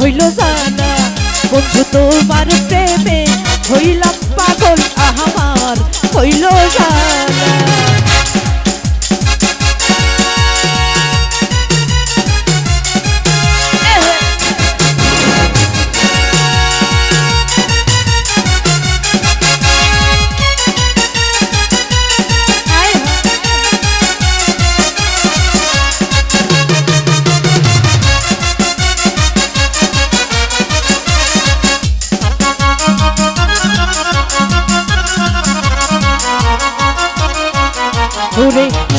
হইল জানা। বন্ধু তোমার প্রেমে হইলাম পাগল আহামার। হইল জানা।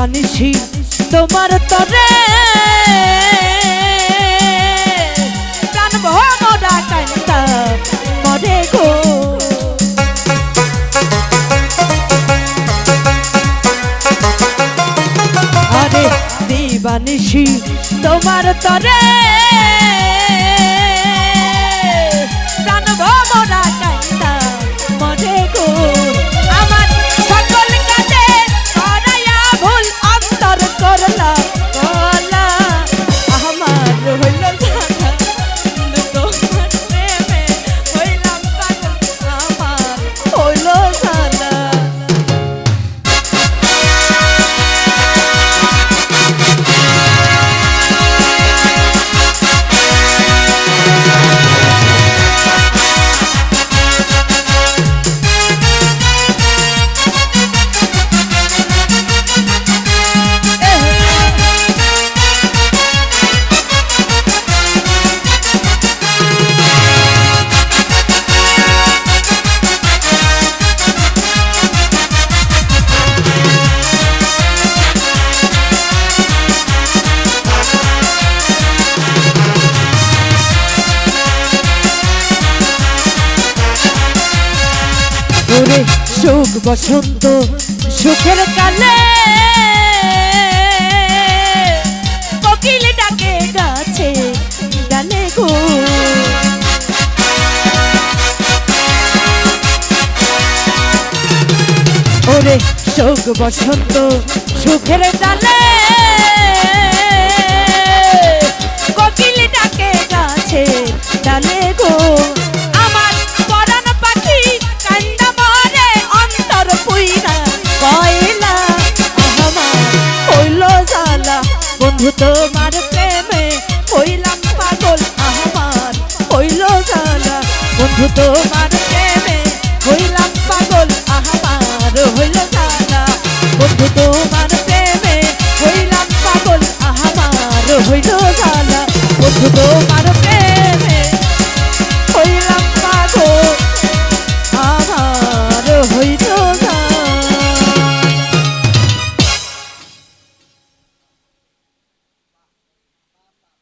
দিবানিসি তোমার তরে। আরে দিবানিসি তোমার তরে। সুখ বসন্ত সুখের কালে। কোকিল ডাকে গাছে ডালে গো। ওরে সুখ বসন্ত সুখের ডালে বন্ধু তোমার প্রেমে হইলাম পাগল আমার হইল জানা বন্ধু তোমার